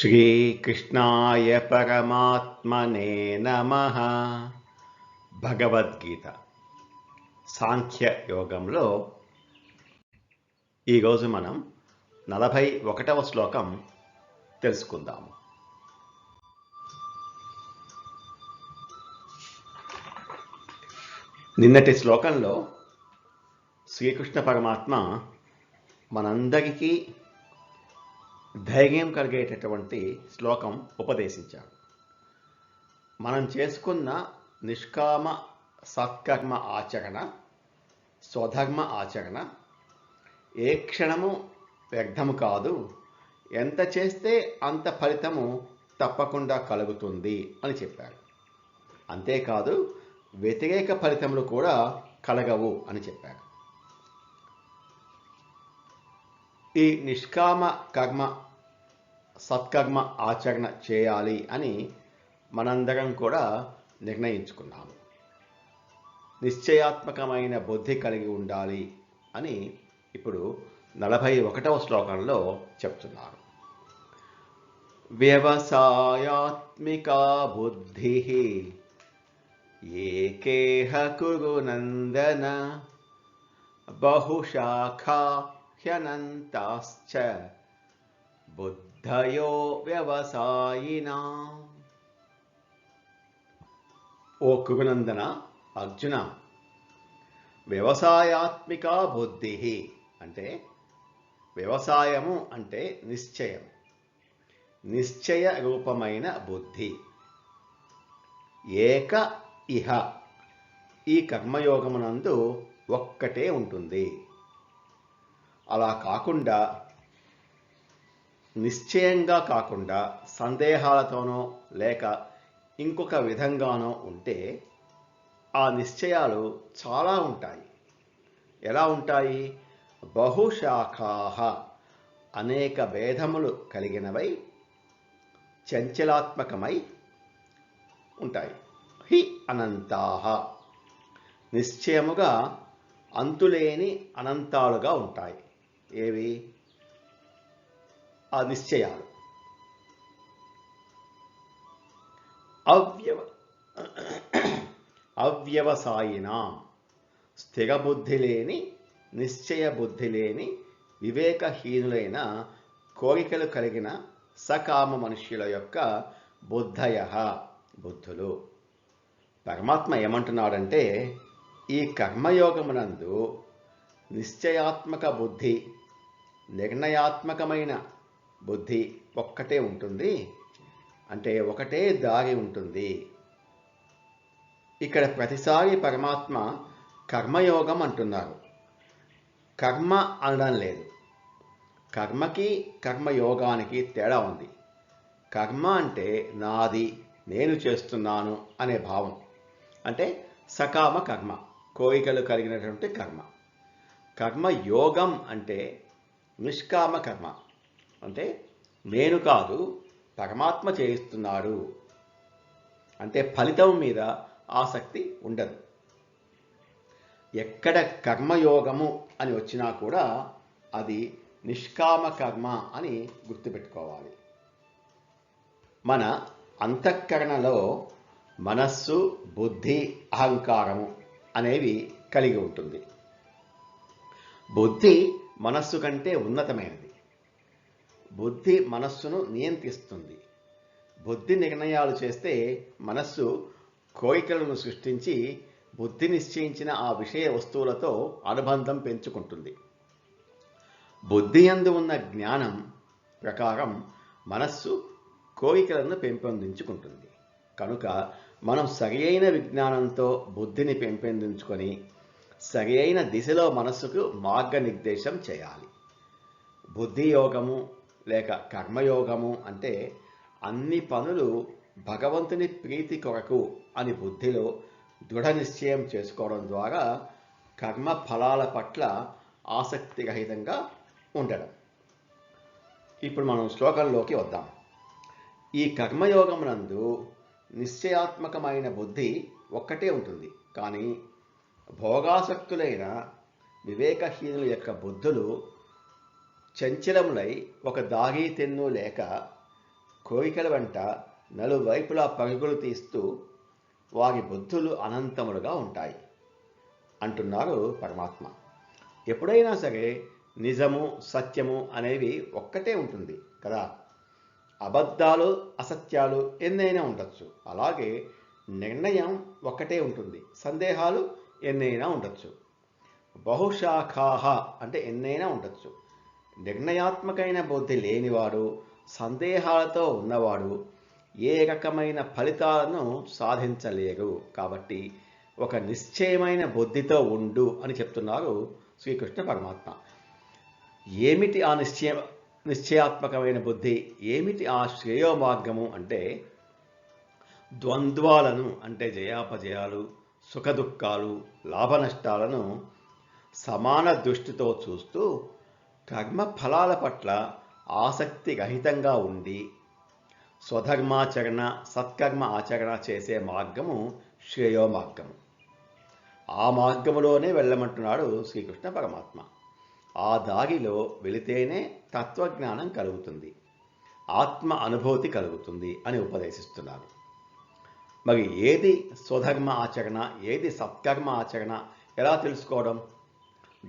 శ్రీకృష్ణాయ పరమాత్మనే నమ భగవద్గీత సాంఖ్య యోగంలో ఈరోజు మనం నలభై ఒకటవ శ్లోకం తెలుసుకుందాము. నిన్నటి శ్లోకంలో శ్రీకృష్ణ పరమాత్మ మనందరికీ ధైర్యం కలిగేటటువంటి శ్లోకం ఉపదేశించాడు. మనం చేసుకున్న నిష్కామ సత్కర్మ ఆచరణ స్వధర్మ ఆచరణ ఏ క్షణము వ్యర్థము కాదు ఎంత చేస్తే అంత ఫలితము తప్పకుండా కలుగుతుంది అని చెప్పారు అంతేకాదు వ్యతిరేక ఫలితములు కూడా కలగవు అని చెప్పారు ఈ నిష్కామ కర్మ సత్కర్మ ఆచరణ చేయాలి అని మనందరం కూడా నిర్ణయించుకున్నాము. నిశ్చయాత్మకమైన బుద్ధి కలిగి ఉండాలి అని ఇప్పుడు నలభై ఒకటవ శ్లోకంలో చెప్తున్నారు. వ్యవసాయాత్మిక బుద్ధి ఏకేహ కురునందన నందన బుద్ధయో వ్యవసాయినా. ఓ కుగునందన అర్జున వ్యవసాయాత్మిక బుద్ధి అంటే వ్యవసాయము అంటే నిశ్చయం నిశ్చయ రూపమైన బుద్ధి. ఏక ఇహ ఈ కర్మయోగమునందు ఒక్కటే ఉంటుంది. అలా కాకుండా నిశ్చయంగా కాకుండా సందేహాలతోనో లేక ఇంకొక విధంగానో ఉంటే ఆ నిశ్చయాలు చాలా ఉంటాయి. ఎలా ఉంటాయి? బహుశాఖాహ అనేక భేదములు కలిగినవై చంచలాత్మకమై ఉంటాయి. హి అనంతాహ. నిశ్చయముగా అంతులేని అనంతాలుగా ఉంటాయి. ఏవి? ఆ నిశ్చయాలు అవ్యవ అవ్యవసాయిన స్థిరబుద్ధి లేని నిశ్చయ బుద్ధి లేని వివేకహీనులైన కోరికలు కలిగిన సకామ మనుష్యుల యొక్క బుద్ధయ బుద్ధులు. పరమాత్మ ఏమంటున్నాడంటే ఈ కర్మయోగమునందు నిశ్చయాత్మక బుద్ధి నిర్ణయాత్మకమైన బుద్ధి ఒక్కటే ఉంటుంది. అంటే ఒకటే దారి ఉంటుంది. ఇక్కడ ప్రతిసారి పరమాత్మ కర్మయోగం అంటున్నారు. కర్మ అనడం లేదు. కర్మకి కర్మయోగానికి తేడా ఉంది. కర్మ అంటే నాది నేను చేస్తున్నాను అనే భావం. అంటే సకామ కర్మ కోరికలు కలిగినటువంటి కర్మ. కర్మ యోగం అంటే నిష్కామ కర్మ. అంటే నేను కాదు పరమాత్మ చేయిస్తున్నాడు అంటే ఫలితం మీద ఆసక్తి ఉండదు. ఎక్కడ కర్మయోగము అని వచ్చినా కూడా అది నిష్కామ కర్మ అని గుర్తుపెట్టుకోవాలి. మన అంతఃకరణలో మనస్సు బుద్ధి అహంకారము అనేవి కలిగి ఉంటుంది. బుద్ధి మనస్సు కంటే ఉన్నతమైనది. బుద్ధి మనస్సును నియంత్రిస్తుంది. బుద్ధి నిర్ణయాలు చేస్తే మనస్సు కోరికలను సృష్టించి బుద్ధి నిశ్చయించిన ఆ విషయ వస్తువులతో అనుబంధం పెంచుకుంటుంది. బుద్ధి అందు ఉన్న జ్ఞానం ప్రకారం మనస్సు కోరికలను పెంపొందించుకుంటుంది. కనుక మనం సరి అయిన విజ్ఞానంతో బుద్ధిని పెంపొందించుకొని సరి అయిన దిశలో మనస్సుకు మార్గనిర్దేశం చేయాలి. బుద్ధి యోగము లేక కర్మయోగము అంటే అన్ని పనులు భగవంతుని ప్రీతి కొరకు అని బుద్ధిలో దృఢ నిశ్చయం చేసుకోవడం ద్వారా కర్మ ఫలాల పట్ల ఆసక్తిరహితంగా ఉండడం. ఇప్పుడు మనం శ్లోకంలోకి వద్దాం. ఈ కర్మయోగమునందు నిశ్చయాత్మకమైన బుద్ధి ఒక్కటే ఉంటుంది. కానీ భోగాసక్తులైన వివేకహీనుల యొక్క బుద్ధులు చంచలములై ఒక దాగి తెన్ను లేక కోరికల వెంట నలువైపులా పరుగులు తీస్తూ వారి బుద్ధులు అనంతములుగా ఉంటాయి. అంటున్నారు పరమాత్మ. ఎప్పుడైనా సరే నిజము సత్యము అనేవి ఒక్కటే ఉంటుంది కదా. అబద్ధాలు అసత్యాలు ఎన్నైనా ఉండొచ్చు. అలాగే నిర్ణయం ఒక్కటే ఉంటుంది. సందేహాలు ఎన్నైనా ఉండొచ్చు. బహుశాఖాహ అంటే ఎన్నైనా ఉండొచ్చు. నిర్ణయాత్మకమైన బుద్ధి లేనివాడు సందేహాలతో ఉన్నవాడు ఏ రకమైన ఫలితాలను సాధించలేరు కాబట్టి ఒక నిశ్చయమైన బుద్ధితో ఉండు అని చెప్తున్నారు శ్రీకృష్ణ పరమాత్మ. ఏమిటి ఆ నిశ్చయ నిశ్చయాత్మకమైన బుద్ధి? ఏమిటి ఆ శ్రేయో మార్గము అంటే ద్వంద్వాలను అంటే జయాపజయాలు సుఖదుఖాలు లాభనష్టాలను సమాన దృష్టితో చూస్తూ కర్మ ఫలాల పట్ల ఆసక్తి రహితంగా ఉండి స్వధర్మాచరణ సత్కర్మ ఆచరణ చేసే మార్గము శ్రేయో మార్గము. ఆ మార్గములోనే వెళ్ళమంటున్నాడు శ్రీకృష్ణ పరమాత్మ. ఆ దారిలో వెళితేనే తత్వజ్ఞానం కలుగుతుంది ఆత్మ అనుభూతి కలుగుతుంది అని ఉపదేశిస్తున్నారు మరి ఏది స్వధర్మ ఆచరణ ఏది సత్కర్మ ఆచరణ ఎలా తెలుసుకోవడం?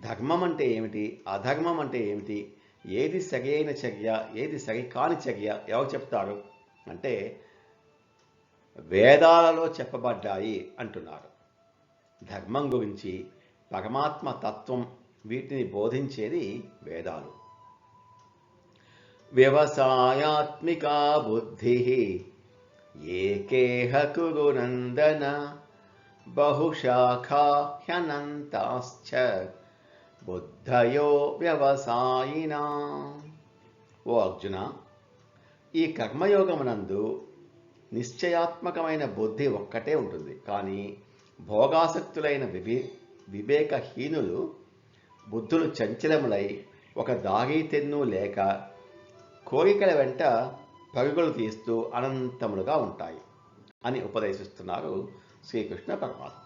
ధర్మం అంటే ఏమిటి? అధర్మం అంటే ఏమిటి? ఏది సరైన చర్య ఏది సరి కాని చర్య ఎవరు చెప్తారు? అంటే వేదాలలో చెప్పబడ్డాయి అంటున్నారు. ధర్మం గురించి పరమాత్మ తత్వం వీటిని బోధించేది వేదాలు. వ్యవసాయాత్మికా బుద్ధి ఏకేహ కురునందన బహుశాఖాహ్యనంతాశ్చ బుద్ధయో వ్యవసాయినా ఓ అర్జున ఈ కర్మయోగమునందు నిశ్చయాత్మకమైన బుద్ధి ఒక్కటే ఉంటుంది. కానీ భోగాసక్తులైన వివే వివేకహీనులు బుద్ధులు చంచలములై ఒక దాగి తెన్ను లేక కోరికల వెంట పరుగులు తీస్తూ అనంతములుగా ఉంటాయి అని ఉపదేశిస్తున్నారు శ్రీకృష్ణ పరమాత్మ.